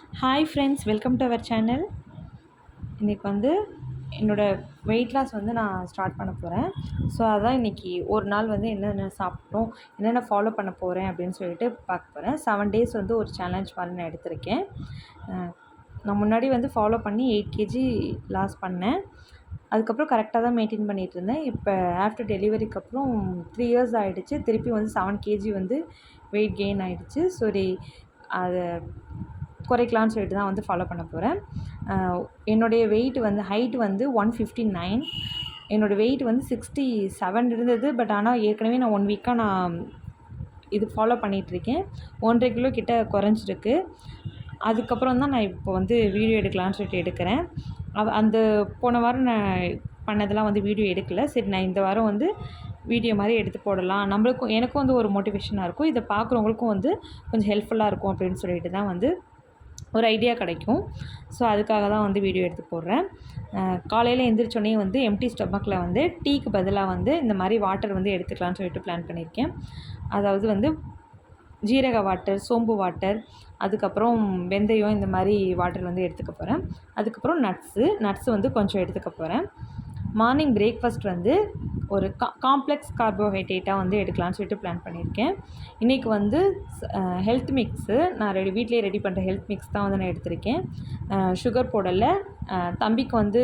Hi friends welcome to our channel இன்றைக்கி வந்து என்னோடய வெயிட் லாஸ் வந்து நான் ஸ்டார்ட் பண்ண போகிறேன் ஸோ அதான் இன்றைக்கி ஒரு நாள் வந்து என்னென்ன சாப்பிட்டோம் என்னென்ன ஃபாலோ பண்ண போகிறேன் அப்படின்னு சொல்லிட்டு பார்க்க போகிறேன் செவன் டேஸ் வந்து ஒரு சேலஞ்ச் மாதிரி நான் எடுத்திருக்கேன். நான் முன்னாடி வந்து ஃபாலோ பண்ணி எயிட் கேஜி லாஸ் பண்ணேன். அதுக்கப்புறம் கரெக்டாக தான் மெயின்டைன் பண்ணிகிட்டு இருந்தேன். இப்போ ஆஃப்டர் டெலிவரிக்கு அப்புறம் த்ரீ இயர்ஸ் ஆகிடுச்சு திருப்பி வந்து செவன் கேஜி வந்து வெயிட் கெயின் ஆகிடுச்சு சரி அதை குறைக்கலான்னு சொல்லிட்டு தான் வந்து ஃபாலோ பண்ண போகிறேன் என்னுடைய வெயிட் வந்து ஹைட் வந்து ஒன் ஃபிஃப்டி நைன் என்னோடய வெயிட் வந்து சிக்ஸ்டி செவன் இருந்தது. பட் ஆனால் ஏற்கனவே நான் ஒன் வீக்காக நான் இது ஃபாலோ பண்ணிகிட்ருக்கேன் ஒன்றரை கிலோ கிட்ட குறைஞ்சிருக்கு. அதுக்கப்புறம் தான் நான் இப்போ வந்து வீடியோ எடுக்கலான்னு சொல்லிட்டு எடுக்கிறேன். அந்த போன வாரம் நான் பண்ணதெல்லாம் வந்து வீடியோ எடுக்கலை. சரி நான் இந்த வாரம் வந்து வீடியோ மாதிரி எடுத்து போடலாம். நம்மளுக்கும் எனக்கும் வந்து ஒரு மோட்டிவேஷனாக இருக்கும். இதை பார்க்குறவங்களுக்கும் வந்து கொஞ்சம் ஹெல்ப்ஃபுல்லாக இருக்கும் அப்படின்னு சொல்லிட்டு தான் வந்து ஒரு ஐடியா கிடைக்கும். ஸோ அதுக்காக தான் வந்து வீடியோ எடுத்து போடுறேன். காலையில் எந்திரிச்சோடனே வந்து எம்டி ஸ்டொமக்கில் வந்து டீக்கு பதிலாக வந்து இந்த மாதிரி வாட்டர் வந்து எடுத்துக்கலாம்னு சொல்லிட்டு பிளான் பண்ணியிருக்கேன் அதாவது வந்து ஜீரக வாட்டர் சோம்பு வாட்டர் அதுக்கப்புறம் வெந்தயம் இந்த மாதிரி வாட்டர் வந்து எடுத்துக்க போகிறேன் அதுக்கப்புறம் நட்ஸு நட்ஸு வந்து கொஞ்சம் எடுத்துக்க போகிறேன் மார்னிங் பிரேக்ஃபாஸ்ட் வந்து ஒரு கா காம்ப்ளெக்ஸ் கார்போஹைட்ரேட்டாக வந்து எடுக்கலாம்னு சொல்லிட்டு பிளான் பண்ணியிருக்கேன். இன்றைக்கி வந்து ஹெல்த் மிக்ஸு நான் ரெடி வீட்லேயே ரெடி பண்ணுற ஹெல்த் மிக்ஸ் தான் வந்து நான் எடுத்திருக்கேன். சுகர் போடலை. தம்பிக்கு வந்து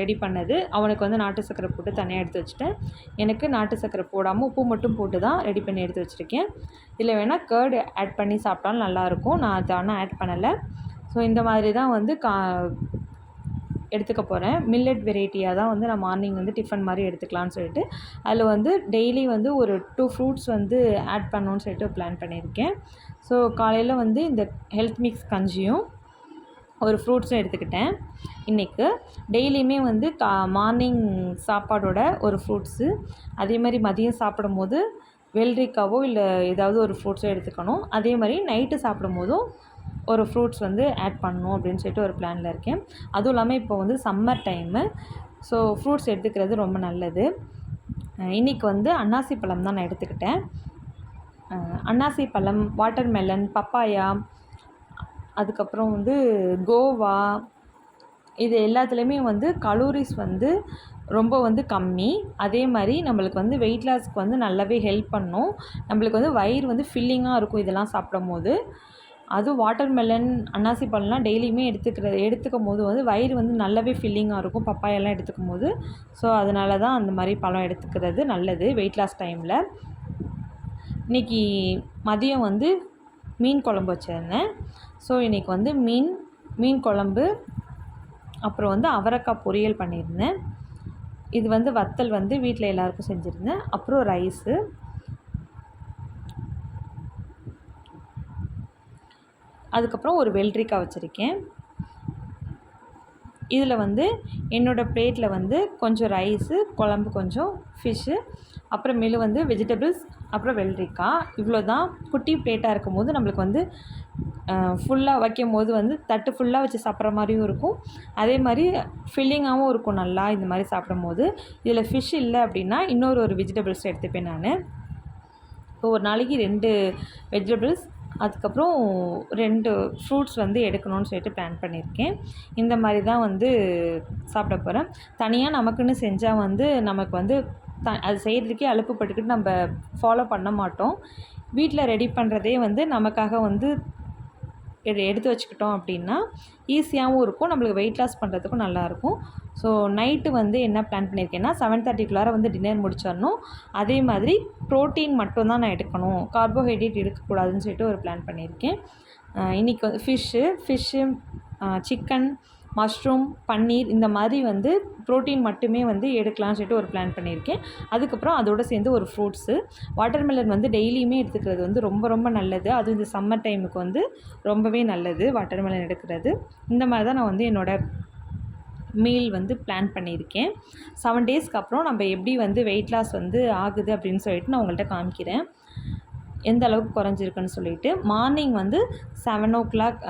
ரெடி பண்ணது. அவனுக்கு வந்து நாட்டு சர்க்கரை போட்டு தனியாக எடுத்து வச்சுட்டேன். எனக்கு நாட்டு சர்க்கரை போடாமல் உப்பு மட்டும் போட்டு தான் ரெடி பண்ணி எடுத்து வச்சுருக்கேன். இதில் வேணால் கேர்டு ஆட் பண்ணி சாப்பிட்டாலும் நல்லாயிருக்கும் நான் அதை ஆனால் ஆட் பண்ணலை. ஸோ இந்த மாதிரி தான் வந்து கா எடுத்துக்க போகிறேன் மில்லட் வெரைட்டியாக தான் வந்து நான் மார்னிங் வந்து டிஃபன் மாதிரி எடுத்துக்கலான்னு சொல்லிட்டு அதில் வந்து டெய்லி வந்து ஒரு டூ ஃப்ரூட்ஸ் வந்து ஆட் பண்ணணும்னு சொல்லிட்டு பிளான் பண்ணியிருக்கேன். ஸோ காலையில் வந்து இந்த ஹெல்த் மிக்ஸ் கஞ்சியும் ஒரு ஃப்ரூட்ஸும் எடுத்துக்கிட்டேன். இன்றைக்கு டெய்லியுமே வந்து கா மார்னிங் சாப்பாடோட ஒரு ஃப்ரூட்ஸு அதே மாதிரி மதியம் சாப்பிடும்போது வெள்ளரிக்காவோ இல்லை ஏதாவது ஒரு ஃப்ரூட்ஸோ எடுத்துக்கணும். அதே மாதிரி நைட்டு சாப்பிடும் போதும் ஒரு ஃப்ரூட்ஸ் வந்து ஆட் பண்ணணும் அப்படின்னு சொல்லிட்டு ஒரு பிளானில் இருக்கேன். அதுவும் இல்லாமல் இப்போ வந்து சம்மர் டைமு ஸோ ஃப்ரூட்ஸ் எடுத்துக்கிறது ரொம்ப நல்லது. இன்றைக்கி வந்து அன்னாசி பழம் தான் நான் எடுத்துக்கிட்டேன். அன்னாசி பழம் வாட்டர் மெலன் பப்பாயா அதுக்கப்புறம் வந்து கோவா இது எல்லாத்துலேயுமே வந்து கலோரிஸ் வந்து ரொம்ப வந்து கம்மி. அதே மாதிரி நம்மளுக்கு வந்து வெயிட் லாஸ்க்கு வந்து நல்லாவே ஹெல்ப் பண்ணும். நம்மளுக்கு வந்து வயிறு வந்து ஃபில்லிங்காக இருக்கும் இதெல்லாம் சாப்பிடும் போது அதுவும் வாட்டர் மெலன் அன்னாசி பழம்லாம் டெய்லியுமே எடுத்துக்கிறது எடுத்துக்கும் போது வந்து வயிறு வந்து நல்லாவே ஃபில்லிங்காக இருக்கும். பப்பாயெல்லாம் எடுத்துக்கும் போது ஸோ அதனால தான் அந்த மாதிரி பழம் எடுத்துக்கிறது நல்லது வெயிட் லாஸ் டைமில் இன்றைக்கி மதியம் வந்து மீன் குழம்பு வச்சுருந்தேன். ஸோ இன்றைக்கி வந்து மீன் மீன் குழம்பு அப்புறம் வந்து அவரைக்காய் பொரியல் பண்ணியிருந்தேன். இது வந்து வத்தல் வந்து வீட்டில் எல்லாருக்கும் செஞ்சுருந்தேன். அப்புறம் ரைஸு அதுக்கப்புறம் ஒரு வெள்ளரிக்காய் வச்சுருக்கேன். இதில் வந்து என்னோடய பிளேட்டில் வந்து கொஞ்சம் ரைஸு குழம்பு கொஞ்சம் ஃபிஷ்ஷு அப்புறமேலு வந்து வெஜிடபிள்ஸ் அப்புறம் வெள்ளரிக்காய் இவ்வளோ தான் குட்டி பிளேட்டாக இருக்கும் போது நம்மளுக்கு வந்து ஃபுல்லாக வைக்கும் போது வந்து தட்டு ஃபுல்லாக வச்சு சாப்பிட்ற மாதிரியும் இருக்கும். அதே மாதிரி ஃபில்லிங்காகவும் இருக்கும் நல்லா இந்த மாதிரி சாப்பிடும் போது இதில் ஃபிஷ் இல்லை அப்படின்னா இன்னொரு ஒரு வெஜிடபிள்ஸ் எடுத்துப்பேன் நான். இப்போ ஒரு நாளைக்கு ரெண்டு வெஜிடபிள்ஸ் அதுக்கப்புறம் ரெண்டு ஃப்ரூட்ஸ் வந்து எடுக்கணும்னு சொல்லிட்டு பிளான் பண்ணியிருக்கேன். இந்த மாதிரி தான் வந்து சாப்பிட போகிறேன் தனியாக நமக்குன்னு செஞ்சால் வந்து நமக்கு வந்து த அது செய்கிறதுக்கே அலுப்பு பட்டுக்கிட்டு நம்ம ஃபாலோ பண்ண மாட்டோம். வீட்டில் ரெடி பண்ணுறதே வந்து நமக்காக வந்து எடுத்து வச்சுக்கிட்டோம் அப்படின்னா ஈஸியாகவும் இருக்கும். நம்மளுக்கு வெயிட் லாஸ் பண்ணுறதுக்கும் நல்லாயிருக்கும். ஸோ நைட்டு வந்து என்ன பிளான் பண்ணியிருக்கேன்னா செவன் தேர்ட்டிக்குள்ளார வந்து டின்னர் முடிச்சிடணும். அதே மாதிரி ப்ரோட்டீன் மட்டும்தான் நான் எடுக்கணும். கார்போஹைட்ரேட் எடுக்கக்கூடாதுன்னு சொல்லிட்டு ஒரு பிளான் பண்ணியிருக்கேன். இன்றைக்கி வந்து fish fish chicken mushroom paneer இந்த மாதிரி வந்து ப்ரோட்டீன் மட்டுமே வந்து எடுக்கலாம்னு சொல்லிட்டு ஒரு பிளான் பண்ணியிருக்கேன். அதுக்கப்புறம் அதோடு சேர்ந்து ஒரு ஃப்ரூட்ஸு வாட்டர்மெலன் வந்து டெய்லியுமே எடுத்துக்கிறது வந்து ரொம்ப ரொம்ப நல்லது. அதுவும் இந்த சம்மர் டைமுக்கு வந்து ரொம்பவே நல்லது வாட்டர்மெலன் எடுக்கிறது. இந்த மாதிரி தான் நான் வந்து என்னோடய மீல் வந்து பிளான் பண்ணியிருக்கேன். செவன் டேஸ்க்கு அப்புறம் நம்ம எப்படி வந்து வெயிட் லாஸ் வந்து ஆகுது அப்படின்னு சொல்லிட்டு நான் உங்கள்கிட்ட காமிக்கிறேன். எந்த அளவுக்கு குறைஞ்சிருக்குன்னு சொல்லிட்டு மார்னிங் வந்து seven o'clock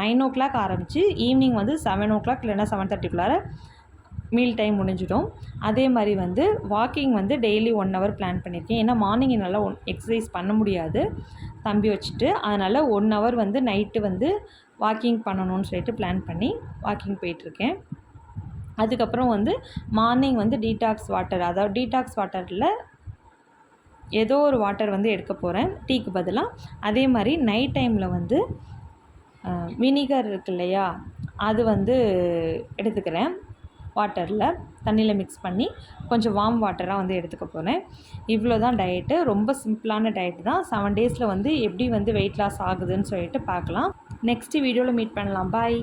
nine o'clock ஆரம்பித்து ஈவினிங் வந்து செவன் ஓ கிளாக் இல்லைன்னா செவன் தேர்ட்டிக்குள்ளார மீல் டைம் முடிஞ்சிடும். அதே மாதிரி வந்து வாக்கிங் வந்து டெய்லி ஒன் ஹவர் பிளான் பண்ணியிருக்கேன். ஏன்னா மார்னிங் என்னால் ஒன் எக்ஸசைஸ் பண்ண முடியாது தம்பி வச்சுட்டு. அதனால் ஒன் ஹவர் வந்து நைட்டு வந்து வாக்கிங் பண்ணணும்னு சொல்லிட்டு பிளான் பண்ணி வாக்கிங் போயிட்டுருக்கேன். அதுக்கப்புறம் வந்து மார்னிங் வந்து டீடாக்ஸ் வாட்டர் அதாவது டீடாக்ஸ் வாட்டரில் ஏதோ ஒரு வாட்டர் வந்து எடுக்க போகிறேன் டீக்கு பதிலாக அதே மாதிரி நைட் டைமில் வந்து வினிகர் இருக்கு இல்லையா? அது வந்து எடுத்துக்கிறேன். வாட்டரில் தண்ணியில் மிக்ஸ் பண்ணி கொஞ்சம் வார்ம் வாட்டராக வந்து எடுத்துக்க போகிறேன் இவ்வளோ தான் டயட்டு ரொம்ப சிம்பிளான டயட் தான். செவன் டேஸில் வந்து எப்படி வந்து வெயிட் லாஸ் ஆகுதுன்னு சொல்லிட்டு பார்க்கலாம். நெக்ஸ்ட் வீடியோவில் மீட் பண்ணலாம். பாய்